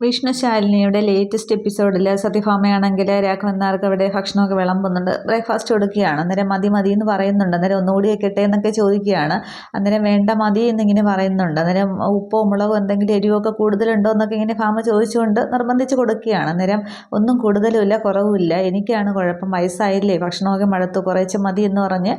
വിഷ്ണുശാലിനിയുടെ latest എപ്പിസോഡിൽ സത്യഭാമയാണെങ്കിൽ രാഘവൻ നായർക്ക് അവിടെ ഭക്ഷണമൊക്കെ വിളമ്പുന്നുണ്ട്. ബ്രേക്ക്ഫാസ്റ്റ് കൊടുക്കുകയാണ്. അന്നേരം മതി മതി എന്ന് പറയുന്നുണ്ട്. അന്നേരം ഒന്നുകൂടി വെക്കട്ടെ എന്നൊക്കെ ചോദിക്കുകയാണ്. അന്നേരം വേണ്ട മതി എന്നിങ്ങനെ പറയുന്നുണ്ട്. അന്നേരം ഉപ്പോ മുളകോ എന്തെങ്കിലും എരിവൊക്കെ കൂടുതലുണ്ടോ എന്നൊക്കെ ഇങ്ങനെ ഭാമ ചോദിച്ചുകൊണ്ട് നിർബന്ധിച്ച് കൊടുക്കുകയാണ്. അന്നേരം ഒന്നും കൂടുതലുമില്ല കുറവുമില്ല. എനിക്കാണ് കുഴപ്പം. വയസ്സായില്ലേ. ഭക്ഷണമൊക്കെ മഴത്തു കുറേച്ച് മതി എന്ന് പറഞ്ഞ്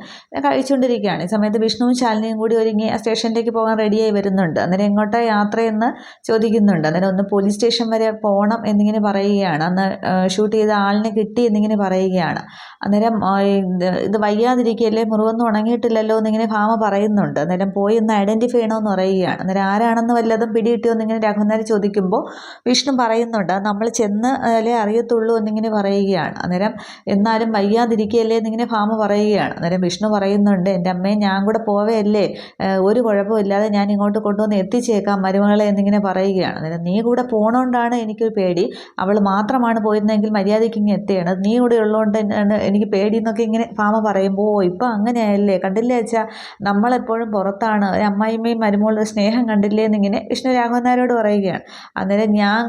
കഴിച്ചുകൊണ്ടിരിക്കുകയാണ്. ഈ സമയത്ത് വിഷ്ണുവും ശാലിനിയും കൂടി ഒരുങ്ങി സ്റ്റേഷനിലേക്ക് പോകാൻ റെഡിയായി വരുന്നുണ്ട്. അന്നേരം എങ്ങോട്ടാണ് യാത്രയെന്ന് ചോദിക്കുന്നുണ്ട്. അന്നേരം ഒന്ന് പോലീസ് സ്റ്റേഷൻ വരെ പോകണം എന്നിങ്ങനെ പറയുകയാണ്. അന്ന് ഷൂട്ട് ചെയ്ത ആളിനെ കിട്ടി എന്നിങ്ങനെ പറയുകയാണ്. അന്നേരം ഇത് വയ്യാതിരിക്കുകയല്ലേ മുറിവൊന്നും ഉണങ്ങിയിട്ടില്ലല്ലോ എന്നിങ്ങനെ ഭാമ പറയുന്നുണ്ട്. അന്നേരം പോയി ഒന്ന് ഐഡന്റിഫൈ ചെയ്യണമെന്ന് പറയുകയാണ്. അന്നേരം ആരാണെന്ന് വല്ലതും പിടികിട്ടിയോ എന്നിങ്ങനെ രഘുനാഥ് ചോദിക്കുമ്പോൾ വിഷ്ണു പറയുന്നുണ്ട്. നമ്മൾ ചെന്ന് അല്ലേ അറിയത്തുള്ളൂ എന്നിങ്ങനെ പറയുകയാണ്. അന്നേരം എന്നാലും വയ്യാതിരിക്കുകയല്ലേ എന്നിങ്ങനെ ഭാമ പറയുകയാണ്. അന്നേരം വിഷ്ണു പറയുന്നുണ്ട് എന്റെ അമ്മയെ ഞാൻ കൂടെ പോവേയല്ലേ ഒരു കുഴപ്പമില്ലാതെ ഞാൻ ഇങ്ങോട്ട് കൊണ്ടുവന്ന് എത്തിച്ചേക്കാം മരുമകളെ എന്നിങ്ങനെ പറയുകയാണ്. അന്നേരം നീ കൂടെ പോകണം പോണോണ്ടാണ് എനിക്കൊരു പേടി. അവൾ മാത്രമാണ് പോയിരുന്നെങ്കിൽ മര്യാദയ്ക്ക് ഇങ്ങനെ എത്തുകയാണ് നീ കൂടെ ഉള്ളതുകൊണ്ട് എനിക്ക് പേടി എന്നൊക്കെ ഇങ്ങനെ ഫാമ പറയുമ്പോൾ ഇപ്പം അങ്ങനെയല്ലേ കണ്ടില്ലേ വെച്ചാൽ നമ്മളെപ്പോഴും പുറത്താണ്. ഒരു അമ്മായിമ്മയും മരുമോളുടെ സ്നേഹം കണ്ടില്ലേ? എന്നിങ്ങനെ വിഷ്ണു പറയുകയാണ്. അന്നേരം ഞാൻ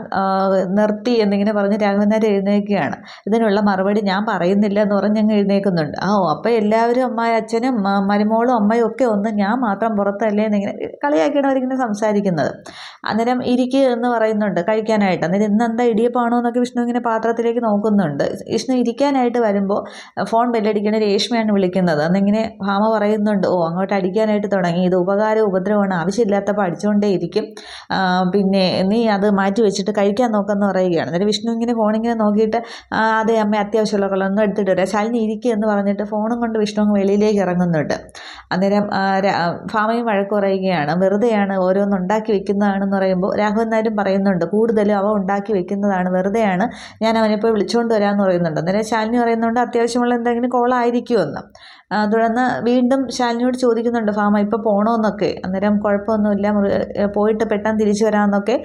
നിർത്തി എന്നിങ്ങനെ പറഞ്ഞ് രാഘവനാർ എഴുന്നേൽക്കുകയാണ്. ഇതിനുള്ള മറുപടി ഞാൻ പറയുന്നില്ല എന്ന് പറഞ്ഞ് ഞങ്ങൾ എഴുന്നേൽക്കുന്നുണ്ട്. ആ ഓ അപ്പോൾ എല്ലാവരും അമ്മായി അച്ഛനും മരുമോളും അമ്മയും ഒക്കെ ഒന്ന് ഞാൻ മാത്രം പുറത്തല്ലേ എന്നിങ്ങനെ കളിയാക്കിയാണ് അവരിങ്ങനെ സംസാരിക്കുന്നത്. അന്നേരം ഇരിക്കുക എന്ന് പറയുന്നുണ്ട്. കഴിക്കാനായിട്ട് അന്നേരം ഇന്ന് എന്താ ഇടിയപ്പാണോ എന്നൊക്കെ വിഷ്ണു ഇങ്ങനെ പാത്രത്തിലേക്ക് നോക്കുന്നുണ്ട്. വിഷ്ണു ഇരിക്കാനായിട്ട് വരുമ്പോൾ ഫോൺ ബെല്ലടിക്കണ രേഷ്മയാണ് വിളിക്കുന്നത്. അന്നിങ്ങനെ ഭാമ പറയുന്നുണ്ട് ഓ അങ്ങോട്ട് അടിക്കാനായിട്ട് തുടങ്ങി. ഇത് ഉപകാരം ഉപദ്രവമാണ്. ആവശ്യമില്ലാത്തപ്പോൾ അടിച്ചുകൊണ്ടേ ഇരിക്കും പിന്നെ നീ അത് മാറ്റി വെച്ചിട്ട് കഴിക്കാൻ നോക്കാമെന്ന് പറയുകയാണ്. അന്നേരം വിഷ്ണു ഇങ്ങനെ ഫോണിങ്ങനെ നോക്കിയിട്ട് അതെ അമ്മ അത്യാവശ്യമുള്ള കൊള്ളൊന്നും എടുത്തിട്ട് വരാം. ശാലിനി ഇരിക്കുക എന്ന് പറഞ്ഞിട്ട് ഫോണും കൊണ്ട് വിഷ്ണു വെളിയിലേക്ക് ഇറങ്ങുന്നുണ്ട്. അന്നേരം ഭാമയും വഴക്ക് പറയുകയാണ് വെറുതെയാണ് ഓരോന്നുണ്ടാക്കി വെക്കുന്നതാണെന്ന് പറയുമ്പോൾ രാഘവൻ നായരും പറയുന്നുണ്ട് കൂടുതലും അവ ഉണ്ടാക്കി വെക്കുന്നതാണ്. വെറുതെയാണ് ഞാൻ അവനിപ്പോൾ വിളിച്ചുകൊണ്ട് വരാമെന്ന് പറയുന്നുണ്ട്. അന്നേരം ശാലിനി പറയുന്നുണ്ട് അത്യാവശ്യമുള്ള എന്തെങ്കിലും കോളായിരിക്കുമെന്ന് തുടർന്ന് വീണ്ടും ശാലിനിയോട് ചോദിക്കുന്നുണ്ട് ഫാമ ഇപ്പോൾ പോകണമെന്നൊക്കെ അന്നേരം കുഴപ്പമൊന്നുമില്ല പോയിട്ട് പെട്ടെന്ന് തിരിച്ചു വരാമെന്നൊക്കെ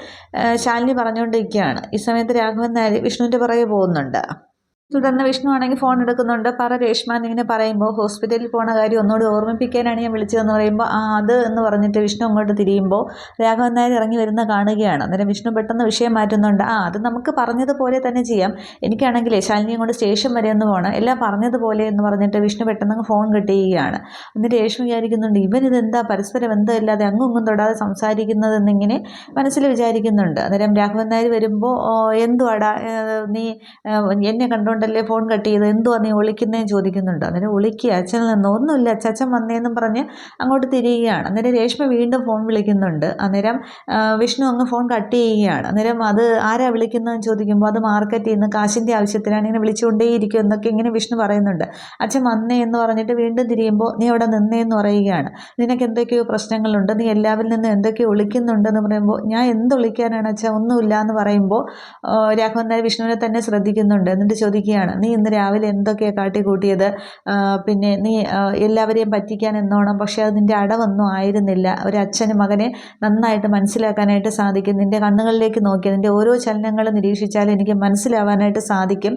ശാലിനി പറഞ്ഞുകൊണ്ടിരിക്കുകയാണ് ഈ സമയത്ത് രാഘവൻ നായർ വിഷ്ണുവിന്റെ പുറകെ പോകുന്നുണ്ട്. തുടർന്ന് വിഷ്ണു ആണെങ്കിൽ ഫോൺ എടുക്കുന്നുണ്ട്. പറ രേഷ്മ എന്നിങ്ങനെ പറയുമ്പോൾ ഹോസ്പിറ്റലിൽ പോണ കാര്യം ഒന്നുകൂടി ഓർമ്മിപ്പിക്കാനാണ് ഞാൻ വിളിച്ചതെന്ന് പറയുമ്പോൾ ആ അത് എന്ന് പറഞ്ഞിട്ട് വിഷ്ണു അങ്ങോട്ട് തിരിയുമ്പോൾ രാഘവൻ നായർ ഇറങ്ങി വരുന്ന കാണുകയാണ്. അന്നേരം വിഷ്ണു പെട്ടെന്ന് വിഷയം മാറ്റുന്നുണ്ട്. ആ അത് നമുക്ക് പറഞ്ഞതുപോലെ തന്നെ ചെയ്യാം. എനിക്കാണെങ്കിൽ ശാലിനിയും കൊണ്ട് സ്റ്റേഷൻ വരെ ഒന്ന് പോകണം എല്ലാം പറഞ്ഞതുപോലെ എന്ന് പറഞ്ഞിട്ട് വിഷ്ണു പെട്ടെന്ന് ഫോൺ കിട്ടുകയാണ് എന്നിട്ട് രേഷ്മ വിചാരിക്കുന്നുണ്ട് ഇവൻ ഇതെന്താ പരസ്പരം ബന്ധമില്ലാതെ അങ്ങും ഇങ്ങും തൊടാതെ സംസാരിക്കുന്നത് എന്നിങ്ങനെ മനസ്സിൽ വിചാരിക്കുന്നുണ്ട്. അന്നേരം രാഘവൻ നായർ വരുമ്പോൾ എന്തുവാടാ? നീ എന്നെ കണ്ടുകൊണ്ട് കൊണ്ടല്ലേ ഫോൺ കട്ട് ചെയ്ത്? എന്തുവാ നീ വിളിക്കുന്നതെന്ന് ചോദിക്കുന്നുണ്ട്. അന്നേരം വിളിക്കുക അച്ഛനിൽ നിന്ന് ഒന്നുമില്ല അച്ഛൻ വന്നേന്നും പറഞ്ഞ് അങ്ങോട്ട് തിരിയുകയാണ്. അന്നേരം രേഷ്മ വീണ്ടും ഫോൺ വിളിക്കുന്നുണ്ട്. അന്നേരം വിഷ്ണു അങ്ങ് ഫോൺ കട്ട് ചെയ്യുകയാണ്. അന്നേരം അത് ആരാ വിളിക്കുന്നതെന്ന് ചോദിക്കുമ്പോൾ അത് മാർക്കറ്റിൽ നിന്ന് കാശിന്റെ ആവശ്യത്തിനാണ് ഇങ്ങനെ വിളിച്ചുകൊണ്ടേയിരിക്കും എന്നൊക്കെ ഇങ്ങനെ വിഷ്ണു പറയുന്നുണ്ട്. അച്ഛൻ വന്നേ എന്ന് പറഞ്ഞിട്ട് വീണ്ടും തിരിയുമ്പോൾ നീ അവിടെ നിന്നേന്ന് പറയുകയാണ്. നിനക്ക് എന്തൊക്കെയോ പ്രശ്നങ്ങളുണ്ട്. നീ എല്ലാവരിൽ നിന്ന് എന്തൊക്കെയോ ഒളിക്കുന്നുണ്ടെന്ന് പറയുമ്പോൾ ഞാൻ എന്ത് വിളിക്കാനാണ് അച്ഛൻ ഒന്നുമില്ല എന്ന് പറയുമ്പോൾ രാഘവൻ നായർ വിഷ്ണുവിനെ തന്നെ ശ്രദ്ധിക്കുന്നുണ്ട്. എന്നിട്ട് ചോദിക്കുക ചോദിക്കുകയാണ് നീ ഇന്ന് രാവിലെ എന്തൊക്കെയാണ് കാട്ടിക്കൂട്ടിയത്? പിന്നെ നീ എല്ലാവരെയും പറ്റിക്കാൻ എന്നോണം. പക്ഷേ അതിന്റെ അടവൊന്നും ആയിരുന്നില്ല. ഒരു അച്ഛനും മകനെ നന്നായിട്ട് മനസ്സിലാക്കാനായിട്ട് സാധിക്കും. നിന്റെ കണ്ണുകളിലേക്ക് നോക്കി നിന്റെ ഓരോ ചലനങ്ങളും നിരീക്ഷിച്ചാൽ എനിക്ക് മനസ്സിലാവാനായിട്ട് സാധിക്കും.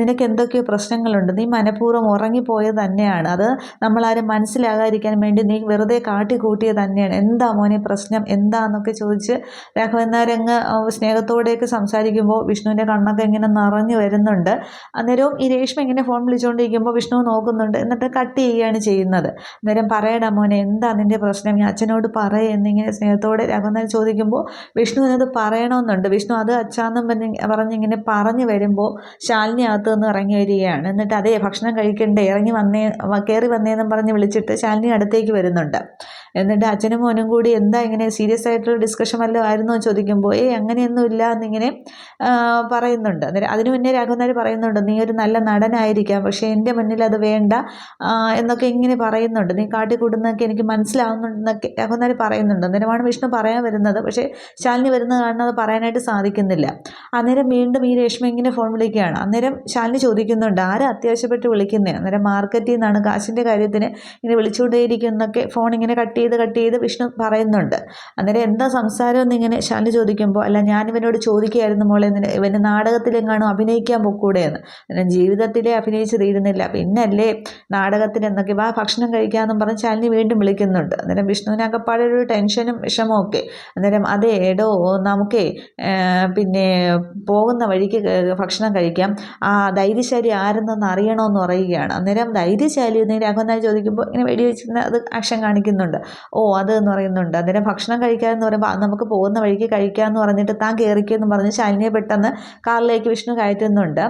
നിനക്ക് എന്തൊക്കെയോ പ്രശ്നങ്ങളുണ്ട്. നീ മനഃപൂർവം ഉറങ്ങിപ്പോയത് തന്നെയാണ്. അത് നമ്മളാരും മനസ്സിലാകാതിരിക്കാൻ വേണ്ടി നീ വെറുതെ കാട്ടിക്കൂട്ടിയത് തന്നെയാണ്. എന്താ മോനെ പ്രശ്നം? എന്താന്നൊക്കെ ചോദിച്ച് രാഘവൻ നാരങ്ങ് സ്നേഹത്തോടെയൊക്കെ സംസാരിക്കുമ്പോൾ വിഷ്ണുവിന്റെ കണ്ണൊക്കെ ഇങ്ങനെ നിറഞ്ഞു വരുന്നുണ്ട്. അന്നേരവും ഈ രേഷ്മ ഇങ്ങനെ ഫോൺ വിളിച്ചുകൊണ്ടിരിക്കുമ്പോൾ വിഷ്ണു നോക്കുന്നുണ്ട്. എന്നിട്ട് കട്ട് ചെയ്യുകയാണ് ചെയ്യുന്നത്. അന്നേരം പറയടാ മോനെ എന്താ നിന്റെ പ്രശ്നം? ഞാൻ അച്ഛനോട് പറയേ എന്നിങ്ങനെ സ്നേഹത്തോടെ രഘുനാഥൻ ചോദിക്കുമ്പോൾ വിഷ്ണു എന്നത് പറയണമെന്നുണ്ട് വിഷ്ണു അത് അച്ഛാന്നും പറഞ്ഞ് പറഞ്ഞിങ്ങനെ പറഞ്ഞു വരുമ്പോൾ ശാലിനി അകത്ത് നിന്ന് ഇറങ്ങി വരികയാണ്. എന്നിട്ട് അതേ ഭക്ഷണം കഴിക്കണ്ടേ ഇറങ്ങി വന്നേ കയറി വന്നേന്നും പറഞ്ഞ് വിളിച്ചിട്ട് ശാലിനി അടുത്തേക്ക് വരുന്നുണ്ട്. എന്നിട്ട് അച്ഛനും മോനും കൂടി എന്താ ഇങ്ങനെ സീരിയസ് ആയിട്ടുള്ള ഡിസ്കഷൻ വല്ലതും ആയിരുന്നോ ചോദിക്കുമ്പോൾ ഏയ് അങ്ങനെയൊന്നും ഇല്ല എന്നിങ്ങനെ പറയുന്നുണ്ട്. അതിന് മുന്നേ രാഘവനാർ പറയുന്നുണ്ട് നീ ഒരു നല്ല നടനായിരിക്കാം പക്ഷേ എന്റെ മുന്നിൽ അത് വേണ്ട എന്നൊക്കെ ഇങ്ങനെ പറയുന്നുണ്ട്. നീ കാട്ടിക്കൂട്ടുന്നതൊക്കെ എനിക്ക് മനസ്സിലാവുന്നുണ്ടെന്നൊക്കെ രാഘവനാർ പറയുന്നുണ്ട്. അന്നേരമാണ് വിഷ്ണു പറയാൻ വരുന്നത് പക്ഷേ ശാലിനി വരുന്നത് കാരണം അത് പറയാനായിട്ട് സാധിക്കുന്നില്ല. അന്നേരം വീണ്ടും ഈ രേഷ്മ ഇങ്ങനെ ഫോൺ വിളിക്കുകയാണ്. അന്നേരം ശാലിനി ചോദിക്കുന്നുണ്ട് ആരും അത്യാവശ്യപ്പെട്ട് വിളിക്കുന്നത് അന്നേരം മാർക്കറ്റിൽ നിന്നാണ് കാശിന്റെ കാര്യത്തിന് ഇങ്ങനെ വിളിച്ചുകൊണ്ടേയിരിക്കുന്നൊക്കെ ഫോൺ ഇങ്ങനെ കട്ട് ചെയ്ത് കട്ട് ചെയ്ത് വിഷ്ണു പറയുന്നുണ്ട്. അന്നേരം എന്താ സംസാരം എന്നിങ്ങനെ ശാലിനി ചോദിക്കുമ്പോൾ അല്ല ഞാനിവനോട് ചോദിക്കുകയായിരുന്നു മോളെ ഇവന് നാടകത്തിലെങ്ങാണോ അഭിനയിക്കാൻ പൊക്കൂടെ? എന്ന് ജീവിതത്തിലേ അഭിനയിച്ച് തീരുന്നില്ല പിന്നല്ലേ നാടകത്തിൽ എന്നൊക്കെ വാ ഭക്ഷണം കഴിക്കാമെന്നും പറഞ്ഞ് ശാലിനി വീണ്ടും വിളിക്കുന്നുണ്ട്. അന്നേരം വിഷ്ണുവിനകപ്പാടെ ഒരു ടെൻഷനും വിഷമവും ഒക്കെ അന്നേരം അതെ എടോ നമുക്കേ പിന്നെ പോകുന്ന വഴിക്ക് ഭക്ഷണം കഴിക്കാം. ആ ധൈര്യശാലി ആരെന്നൊന്ന് അറിയണമെന്ന് പറയുകയാണ്. അന്നേരം ധൈര്യശാലി എന്ന് രാഘവനായി ചോദിക്കുമ്പോൾ ഇങ്ങനെ വെടി വെച്ചിരുന്ന അത് ആക്ഷൻ കാണിക്കുന്നുണ്ട്. ഓ അത് എന്ന് പറയുന്നുണ്ട്. അന്നേരം ഭക്ഷണം കഴിക്കാമെന്ന് പറയുമ്പോൾ നമുക്ക് പോകുന്ന വഴിക്ക് കഴിക്കാമെന്ന് പറഞ്ഞിട്ട് താൻ കയറിക്കുമെന്ന് പറഞ്ഞ് ശാലിനിയെ പെട്ടെന്ന് കാറിലേക്ക് വിഷ്ണു കയറ്റുന്നുണ്ട്.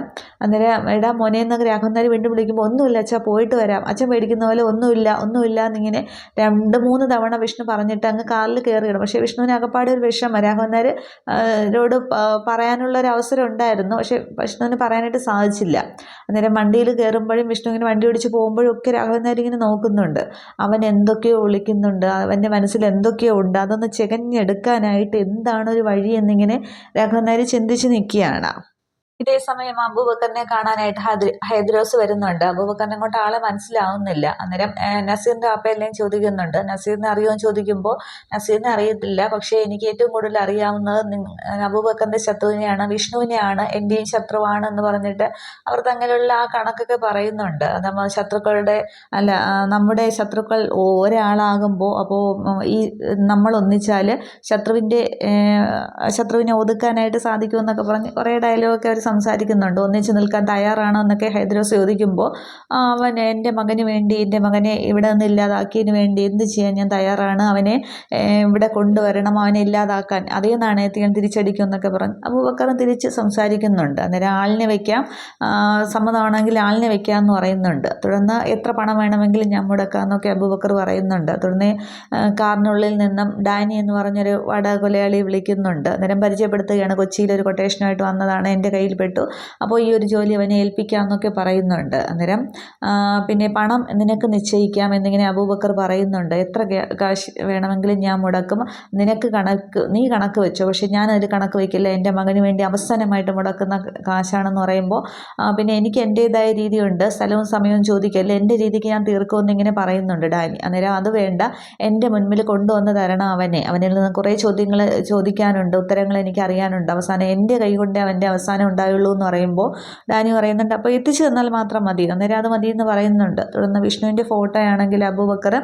അന്നേരം എടാ മോനെ എന്നൊക്കെ രാഘവനാഥ് വീണ്ടും വിളിക്കുമ്പോൾ ഒന്നുമില്ല അച്ഛാ പോയിട്ട് വരാം. അച്ഛൻ മേടിക്കുന്ന പോലെ ഒന്നുമില്ല ഒന്നുമില്ല എന്നിങ്ങനെ രണ്ട് മൂന്ന് തവണ വിഷ്ണു പറഞ്ഞിട്ട് അങ്ങ് കാറിൽ കയറിയിടും. പക്ഷേ വിഷ്ണുവിന് അകപ്പാട് ഒരു വിഷമം രാഘവനാഥ് രോട് പറയാനുള്ള ഒരു അവസരം ഉണ്ടായിരുന്നു. പക്ഷേ വിഷ്ണുവിന് പറയാനായിട്ട് സാധിച്ചില്ല. അന്നേരം വണ്ടിയിൽ കയറുമ്പോഴും വിഷ്ണു ഇങ്ങനെ വണ്ടി ഓടിച്ച് പോകുമ്പോഴും ഒക്കെ രാഘവനാഥ് ഇങ്ങനെ നോക്കുന്നുണ്ട്. അവൻ എന്തൊക്കെയോ വിളിക്കുന്നുണ്ട് അവന്റെ മനസ്സിൽ എന്തൊക്കെയോ ഉണ്ട് അതൊന്ന് ചെകഞ്ഞെടുക്കാനായിട്ട് എന്താണ് ഒരു വഴി എന്നിങ്ങനെ രാഘവനാഥ് ചിന്തിച്ച് നിൽക്കുകയാണ്. ഇതേ സമയം അബൂബക്കറിനെ കാണാനായിട്ട് ഹൈദ്ര ഹൈദ്രോസ് വരുന്നുണ്ട്. അബൂബക്കറിനെ കൊണ്ട് ആളെ മനസ്സിലാവുന്നില്ല. അന്നേരം നസീറിന്റെ അപ്പയെല്ലാം ചോദിക്കുന്നുണ്ട്. നസീറിനെ അറിയുമെന്ന് ചോദിക്കുമ്പോൾ നസീറിനെ അറിയത്തില്ല. പക്ഷേ എനിക്ക് ഏറ്റവും കൂടുതൽ അറിയാവുന്നത് അബൂബക്കറിന്റെ ശത്രുവിനെയാണ് വിഷ്ണുവിനെയാണ് എന്റെയും ശത്രുവാണ് എന്ന് പറഞ്ഞിട്ട് അവർ തമ്മിലുള്ള ആ കണക്കൊക്കെ പറയുന്നുണ്ട്. നമ്മൾ ശത്രുക്കളുടെ അല്ല നമ്മുടെ ശത്രുക്കൾ ഒരാളാകുമ്പോൾ അപ്പോൾ ഈ നമ്മൾ ഒന്നിച്ചാൽ ശത്രുവിന്റെ ശത്രുവിനെ ഒതുക്കാനായിട്ട് സാധിക്കുമെന്നൊക്കെ പറഞ്ഞ് കുറേ ഡയലോഗൊക്കെ അവർ സംസാരിക്കുന്നുണ്ട്. ഒന്നിച്ച് നിൽക്കാൻ തയ്യാറാണോ എന്നൊക്കെ ഹൈദ്രോസ് ചോദിക്കുമ്പോൾ അവൻ എന്റെ മകന് വേണ്ടി എന്റെ മകനെ ഇവിടെ നിന്ന് ഇല്ലാതാക്കിയതിന് വേണ്ടി എന്ത് ചെയ്യാൻ ഞാൻ തയ്യാറാണ്? അവനെ ഇവിടെ കൊണ്ടുവരണം അവനെ ഇല്ലാതാക്കാൻ. അതേ നാണയത്തിൽ ഞാൻ തിരിച്ചടിക്കും എന്നൊക്കെ പറഞ്ഞു. അബൂബക്കറും തിരിച്ച് സംസാരിക്കുന്നുണ്ട്. അന്നേരം ആളിനെ വയ്ക്കാം സമ്മതമാണെങ്കിൽ ആളിനെ വയ്ക്കാം എന്ന് പറയുന്നുണ്ട്. തുടർന്ന് എത്ര പണം വേണമെങ്കിലും ഞാൻ മുടക്കാമെന്നൊക്കെ അബൂബക്കർ പറയുന്നുണ്ട്. തുടർന്ന് കാറിനുള്ളിൽ നിന്നും ഡാനി എന്ന് പറഞ്ഞൊരു വട കൊലയാളി വിളിക്കുന്നുണ്ട്. അന്നേരം പരിചയപ്പെടുത്തുകയാണ് കൊച്ചിയിൽ ഒരു കൊട്ടേഷനായിട്ട് വന്നതാണ്. എന്റെ കയ്യിൽ പെട്ടു അപ്പോൾ ഈ ഒരു ജോലി അവനെ ഏൽപ്പിക്കാമെന്നൊക്കെ പറയുന്നുണ്ട് അന്നേരം. പിന്നെ പണം നിനക്ക് നിശ്ചയിക്കാം എന്നിങ്ങനെ അബൂബക്കർ പറയുന്നുണ്ട്. എത്ര കാശ് വേണമെങ്കിലും ഞാൻ മുടക്കും. നിനക്ക് കണക്ക് നീ കണക്ക് വെച്ചോ. പക്ഷേ അതിൽ കണക്ക് വയ്ക്കില്ല. എന്റെ മകന് വേണ്ടി അവസാനമായിട്ട് മുടക്കുന്ന കാശാണെന്ന് പറയുമ്പോൾ പിന്നെ എനിക്ക് എന്റേതായ രീതിയുണ്ട്. സ്ഥലവും സമയവും ചോദിക്കല്ലേ. എന്റെ രീതിക്ക് ഞാൻ തീർക്കുമെന്ന് ഇങ്ങനെ പറയുന്നുണ്ട് ഡാനി. അന്നേരം അത് വേണ്ട. എന്റെ മുൻപിൽ കൊണ്ടുവന്ന് തരണം അവനെ. അവനിൽ നിന്ന് കുറേ ചോദ്യങ്ങൾ ചോദിക്കാനുണ്ട്. ഉത്തരങ്ങൾ എനിക്ക് അറിയാനുണ്ട് അവസാനം എന്റെ കൈ കൊണ്ട് അവന്റെ അവസാനം ഉണ്ടായുള്ളൂ എന്ന് പറയുമ്പോൾ ഡാനി പറയുന്നുണ്ട് അപ്പോൾ എത്തിച്ചു തന്നാൽ മാത്രം മതി. അന്നേരം അത് മതി എന്ന് പറയുന്നുണ്ട്. തുടർന്ന് വിഷ്ണുവിന്റെ ഫോട്ടോ ആണെങ്കിൽ അബൂബക്കർ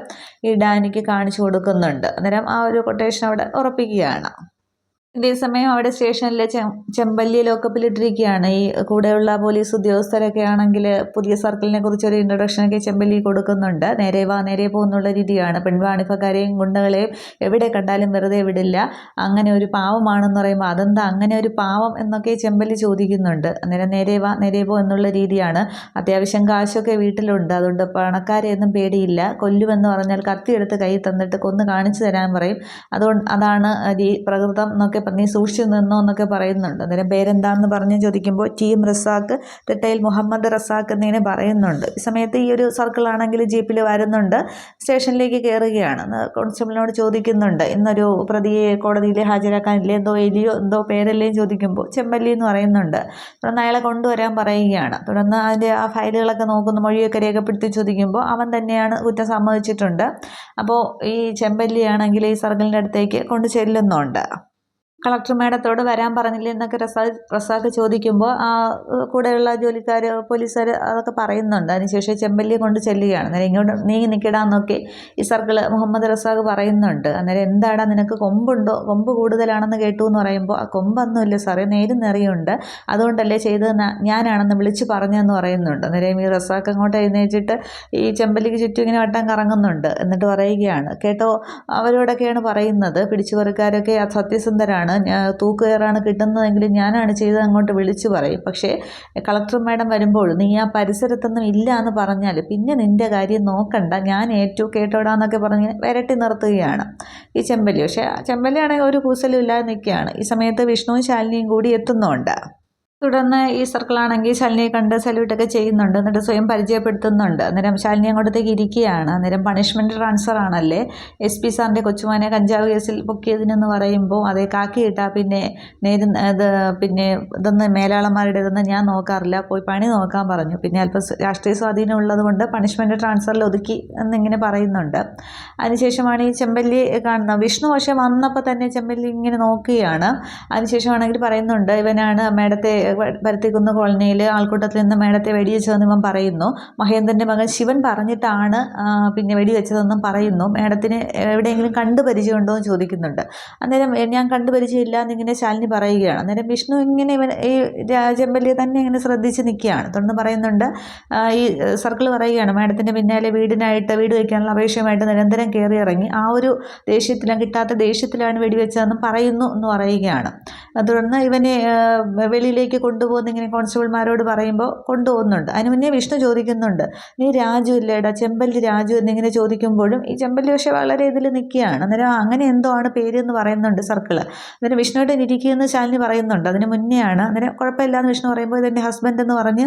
ഈ ഡാനിക്ക് കാണിച്ചു കൊടുക്കുന്നുണ്ട്. അന്നേരം ആ ഒരു കൊട്ടേഷൻ അവിടെ ഉറപ്പിക്കുകയാണ്. ഇതേസമയം അവിടെ സ്റ്റേഷനിൽ ചെമ്പല്ലി ലോക്കപ്പിലിട്ടിരിക്കുകയാണ് ഈ കൂടെയുള്ള പോലീസ് ഉദ്യോഗസ്ഥരൊക്കെ ആണെങ്കിൽ പുതിയ സർക്കിളിനെ കുറിച്ചൊരു ഇൻട്രൊഡക്ഷനൊക്കെ ചെമ്പല്ലി കൊടുക്കുന്നുണ്ട്. നേരെ വാ നേരെ പോകുന്നുള്ള രീതിയാണ്. പെൺവാണിഭക്കാരെയും ഗുണ്ടകളെയും എവിടെ കണ്ടാലും വെറുതെ വിടില്ല. അങ്ങനെ ഒരു പാവമാണെന്ന് പറയുമ്പോൾ അതെന്താ അങ്ങനെ ഒരു പാവം എന്നൊക്കെ ചെമ്പല്ലി ചോദിക്കുന്നുണ്ട്. അന്നേരം നേരെ വാ നേരെ പോ എന്നുള്ള രീതിയാണ്. അത്യാവശ്യം കാശൊക്കെ വീട്ടിലുണ്ട്. അതുകൊണ്ട് പണക്കാരെയൊന്നും പേടിയില്ല. കൊല്ലുമെന്ന് പറഞ്ഞാൽ കത്തിയെടുത്ത് കൈ തന്നിട്ട് കൊന്ന് കാണിച്ചു തരാൻ പറയും. അതുകൊണ്ട് അതാണ് പ്രകൃതം എന്നൊക്കെ നീ സൂക്ഷിച്ചു നിന്നോ എന്നൊക്കെ പറയുന്നുണ്ട്. അന്നേരം പേരെന്താണെന്ന് പറഞ്ഞ് ചോദിക്കുമ്പോൾ T M Razak retail Muhammad Razak എന്നിങ്ങനെ പറയുന്നുണ്ട്. ഈ സമയത്ത് ഈ ഒരു സർക്കിളാണെങ്കിൽ ജീപ്പിൽ വരുന്നുണ്ട്. സ്റ്റേഷനിലേക്ക് കയറുകയാണ് കോൺസ്റ്റബിളിനോട് ചോദിക്കുന്നുണ്ട്. ഇന്നൊരു പ്രതിയെ കോടതിയിൽ ഹാജരാക്കാനില്ലേ? എന്തോ എലിയോ എന്തോ പേരല്ലേ ചോദിക്കുമ്പോൾ ചെമ്പല്ലി എന്ന് പറയുന്നുണ്ട്. തുടർന്ന് അയാളെ കൊണ്ടുവരാൻ പറയുകയാണ്. തുടർന്ന് അതിന്റെ ആ ഫയലുകളൊക്കെ നോക്കുന്ന മൊഴിയൊക്കെ രേഖപ്പെടുത്തി ചോദിക്കുമ്പോൾ അവൻ തന്നെയാണ് കുറ്റം സമ്മതിച്ചിട്ടുണ്ട്. അപ്പോൾ ഈ ചെമ്പല്ലിയാണെങ്കിൽ ഈ സർക്കിളിന്റെ അടുത്തേക്ക് കൊണ്ട് ചെല്ലുന്നുണ്ട്. കളക്ടർ മേഡത്തോട് വരാൻ പറഞ്ഞില്ല എന്നൊക്കെ റസാഖ് റസാഖ് ചോദിക്കുമ്പോൾ ആ കൂടെയുള്ള ജോലിക്കാർ പോലീസുകാർ അതൊക്കെ പറയുന്നുണ്ട്. അതിനുശേഷം ചെമ്പല്ലിയെ കൊണ്ട് ചെല്ലുകയാണ്. അന്നേരം ഇങ്ങോട്ട് നീ നിൽക്കിടാന്നൊക്കെ ഈ സർക്കിൾ മുഹമ്മദ് റസാഖ് പറയുന്നുണ്ട്. അന്നേരം എന്താടാ നിനക്ക് കൊമ്പുണ്ടോ? കൊമ്പ് കൂടുതലാണെന്ന് കേട്ടു എന്ന് പറയുമ്പോൾ ആ കൊമ്പൊന്നുമില്ല സാറേ നേരും നിറയുണ്ട്. അതുകൊണ്ടല്ലേ ചെയ്തതെന്ന് ഞാനാണെന്ന് വിളിച്ച് പറഞ്ഞതെന്ന് പറയുന്നുണ്ട്. അന്നേരം ഈ റസാഖ് അങ്ങോട്ട് എഴുന്നേച്ചിട്ട് ഈ ചെമ്പല്ലിക്ക് ചുറ്റും ഇങ്ങനെ വട്ടം കറങ്ങുന്നുണ്ട്. എന്നിട്ട് പറയുകയാണ്. കേട്ടോ അവരോടൊക്കെയാണ് പറയുന്നത്. പിടിച്ചുപറിക്കാരൊക്കെ സത്യസന്ധരാണ് തൂക്കുകയറാണ് കിട്ടുന്നതെങ്കിൽ ഞാനാണ് ചെയ്തത് അങ്ങോട്ട് വിളിച്ചു പറയും. പക്ഷേ കളക്ടർ മാഡം വരുമ്പോൾ നീ ആ പരിസരത്തൊന്നും ഇല്ല എന്ന് പറഞ്ഞാൽ പിന്നെ നിന്റെ കാര്യം നോക്കണ്ട. ഞാൻ ഏറ്റവും കേട്ടോടാന്നൊക്കെ പറഞ്ഞ് വരട്ടി നിർത്തുകയാണ്. ഈ ചെമ്പല്ലി. പക്ഷേ ചെമ്പല്ലിയാണെങ്കിൽ ഒരു കൂസലും ഇല്ലാതെ നിൽക്കുകയാണ്. ഈ സമയത്ത് വിഷ്ണുവും ശാലിനിയും കൂടി എത്തുന്നുണ്ട്. തുടർന്ന് ഈ സർക്കിളാണെങ്കിൽ ശാലിനിയെ കണ്ട് സല്യൂട്ടൊക്കെ ചെയ്യുന്നുണ്ട്. എന്നിട്ട് സ്വയം പരിചയപ്പെടുത്തുന്നുണ്ട്. അന്നേരം ശാലിനി അങ്ങോട്ടത്തേക്ക് ഇരിക്കുകയാണ്. അന്നേരം പണിഷ്മെന്റ് ട്രാൻസ്ഫർ ആണല്ലേ? എസ് പി സാറിന്റെ കൊച്ചുമാനെ കഞ്ചാവ് കേസിൽ പൊക്കിയതിനെന്ന് പറയുമ്പോൾ അതേ കാക്കി ഇട്ടാൽ പിന്നെ നേര് ഇത് പിന്നെ ഇതൊന്ന് മേലാളന്മാരുടെ ഇതൊന്നും ഞാൻ നോക്കാറില്ല. പോയി പണി നോക്കാൻ പറഞ്ഞു. പിന്നെ അല്പം രാഷ്ട്രീയ സ്വാധീനം ഉള്ളത് കൊണ്ട് പണിഷ്മെന്റ് ട്രാൻസ്ഫറിൽ ഒതുക്കി എന്നിങ്ങനെ പറയുന്നുണ്ട്. അതിനുശേഷമാണ് ഈ ചെമ്പല്ലി കാണുന്നത് വിഷ്ണു പക്ഷേ വന്നപ്പോൾ തന്നെ ചെമ്പല്ലി ഇങ്ങനെ നോക്കുകയാണ്. അതിനുശേഷമാണെങ്കിൽ പറയുന്നുണ്ട് ഇവനാണ് മേഡത്തെ പരുത്തിക്കുന്ന് കോളനിയിൽ ആൾക്കൂട്ടത്തിൽ നിന്ന് മേടത്തെ വെടിവെച്ചതെന്ന് ഇവൻ പറയുന്നു. മഹേന്ദ്രന്റെ മകൻ ശിവൻ പറഞ്ഞിട്ടാണ് പിന്നെ വെടിവെച്ചതെന്നും പറയുന്നു. മേഡത്തിന് എവിടെയെങ്കിലും കണ്ടു പരിചയമുണ്ടോ എന്ന് ചോദിക്കുന്നുണ്ട്. അന്നേരം ഞാൻ കണ്ടു പരിചയമില്ല എന്നിങ്ങനെ ശാലിനി പറയുകയാണ്. അന്നേരം വിഷ്ണു ഇങ്ങനെ ഇവൻ ഈ രാജമ്പല്ലിയെ തന്നെ ഇങ്ങനെ ശ്രദ്ധിച്ച് നിൽക്കുകയാണ്. തുടർന്ന് പറയുന്നുണ്ട് ഈ സർക്കിൾ പറയുകയാണ്. മേഡത്തിന്റെ പിന്നാലെ വീടിനായിട്ട് വീട് വയ്ക്കാനുള്ള അപേക്ഷയുമായിട്ട് നിരന്തരം കയറി ഇറങ്ങി ആ ഒരു ദേഷ്യത്തിലാണ് കിട്ടാത്ത ദേഷ്യത്തിലാണ് വെടിവെച്ചതെന്നും പറയുന്നു എന്ന് പറയുകയാണ്. തുടർന്ന് ഇവനെ വെളിയിലേക്ക് കൊണ്ടുപോകുന്ന ഇങ്ങനെ കോൺസ്റ്റബിൾമാരോട് പറയുമ്പോൾ കൊണ്ടുപോകുന്നുണ്ട്. അതിന് മുന്നേ വിഷ്ണു ചോദിക്കുന്നുണ്ട് നീ രാജു ഇല്ലേടാ? ചെമ്പല്ലി രാജു എന്നിങ്ങനെ ചോദിക്കുമ്പോഴും ഈ ചെമ്പല്ലി പക്ഷേ വളരെ ഇതിൽ നിൽക്കുകയാണ്. അന്നേരം അങ്ങനെ എന്തോ ആണ് പേര് എന്ന് പറയുന്നുണ്ട് സർക്കിൾ അന്നേരം വിഷ്ണുവായിട്ട് ഇരിക്കുമെന്ന് ശാലിനി പറയുന്നുണ്ട്. അതിന് മുന്നെയാണ് അന്നേരം കുഴപ്പമില്ല എന്ന് വിഷ്ണു പറയുമ്പോൾ ഇതെന്റെ ഹസ്ബൻഡ് എന്ന് പറഞ്ഞ്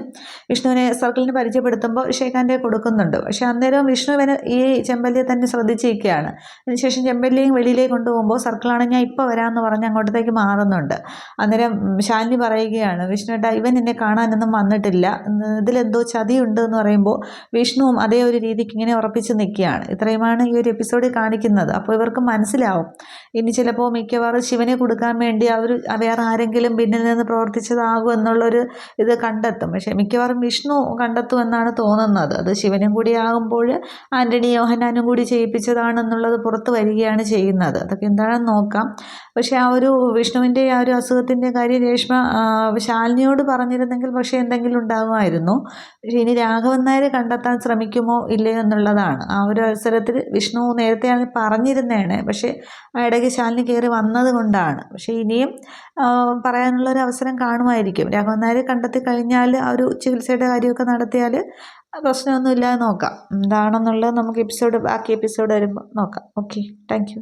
വിഷ്ണുവിനെ സർക്കിളിന് പരിചയപ്പെടുത്തുമ്പോൾ ഷേഖാന്റെ കൊടുക്കുന്നുണ്ട്. പക്ഷേ അന്നേരം വിഷ്ണുവിനെ ഈ ചെമ്പല്ലിയെ തന്നെ ശ്രദ്ധിച്ചിരിക്കുകയാണ്. അതിനുശേഷം ചെമ്പല്ലിയും വെളിയിലേക്ക് കൊണ്ടുപോകുമ്പോൾ സർക്കിളാണ് ഞാൻ ഇപ്പോൾ വരാമെന്ന് പറഞ്ഞ് അങ്ങോട്ടത്തേക്ക് മാറുന്നുണ്ട്. അന്നേരം ശാലിനി പറയുകയാണ് വിഷ്ണുട്ട ഇവൻ എന്നെ കാണാനൊന്നും വന്നിട്ടില്ല. ഇതിലെന്തോ ചതിയുണ്ട് എന്ന് പറയുമ്പോൾ വിഷ്ണുവും അതേ ഒരു രീതിക്ക് ഇങ്ങനെ ഉറപ്പിച്ച് നിൽക്കുകയാണ്. ഇത്രയുമാണ് ഈ ഒരു എപ്പിസോഡിൽ കാണിക്കുന്നത്. അപ്പോൾ ഇവർക്ക് മനസ്സിലാവും. ഇനി ചിലപ്പോൾ മിക്കവാറും ശിവനെ കൊടുക്കാൻ വേണ്ടി അവർ വേറെ ആരെങ്കിലും പിന്നിൽ നിന്ന് പ്രവർത്തിച്ചതാകും എന്നുള്ളൊരു ഇത് കണ്ടെത്തും. പക്ഷേ മിക്കവാറും വിഷ്ണു കണ്ടെത്തുമെന്നാണ് തോന്നുന്നത്. അത് ശിവനും കൂടി ആകുമ്പോൾ ആന്റണി യോഹനാനും കൂടി ചെയ്യിപ്പിച്ചതാണെന്നുള്ളത് പുറത്ത് വരികയാണ് ചെയ്യുന്നത്. അതൊക്കെ എന്താണെന്ന് നോക്കാം. പക്ഷേ ആ ഒരു വിഷ്ണുവിന്റെ ആ ഒരു അസുഖത്തിന്റെ കാര്യം രേഷ്മ ശാലിനിയോട് പറഞ്ഞിരുന്നെങ്കിൽ പക്ഷേ എന്തെങ്കിലും ഉണ്ടാകുമായിരുന്നു പക്ഷേ ഇനി രാഘവൻ നായർ കണ്ടെത്താൻ ശ്രമിക്കുമോ ഇല്ലയോ എന്നുള്ളതാണ്. ആ ഒരു അവസരത്തിൽ വിഷ്ണു നേരത്തെയാണ് പറഞ്ഞിരുന്നതാണ് പക്ഷേ ആ ഇടയ്ക്ക് ശാലിനി കയറി വന്നത് കൊണ്ടാണ് പക്ഷേ ഇനിയും പറയാനുള്ള ഒരു അവസരം കാണുമായിരിക്കും. രാഘവൻ നായർ കണ്ടെത്തി കഴിഞ്ഞാൽ ആ ഒരു ചികിത്സയുടെ കാര്യമൊക്കെ നടത്തിയാൽ പ്രശ്നമൊന്നുമില്ലാതെ നോക്കാം. എന്താണെന്നുള്ളത് നമുക്ക് എപ്പിസോഡ് ബാക്കി എപ്പിസോഡ് വരുമ്പോൾ നോക്കാം. ഓക്കെ. താങ്ക്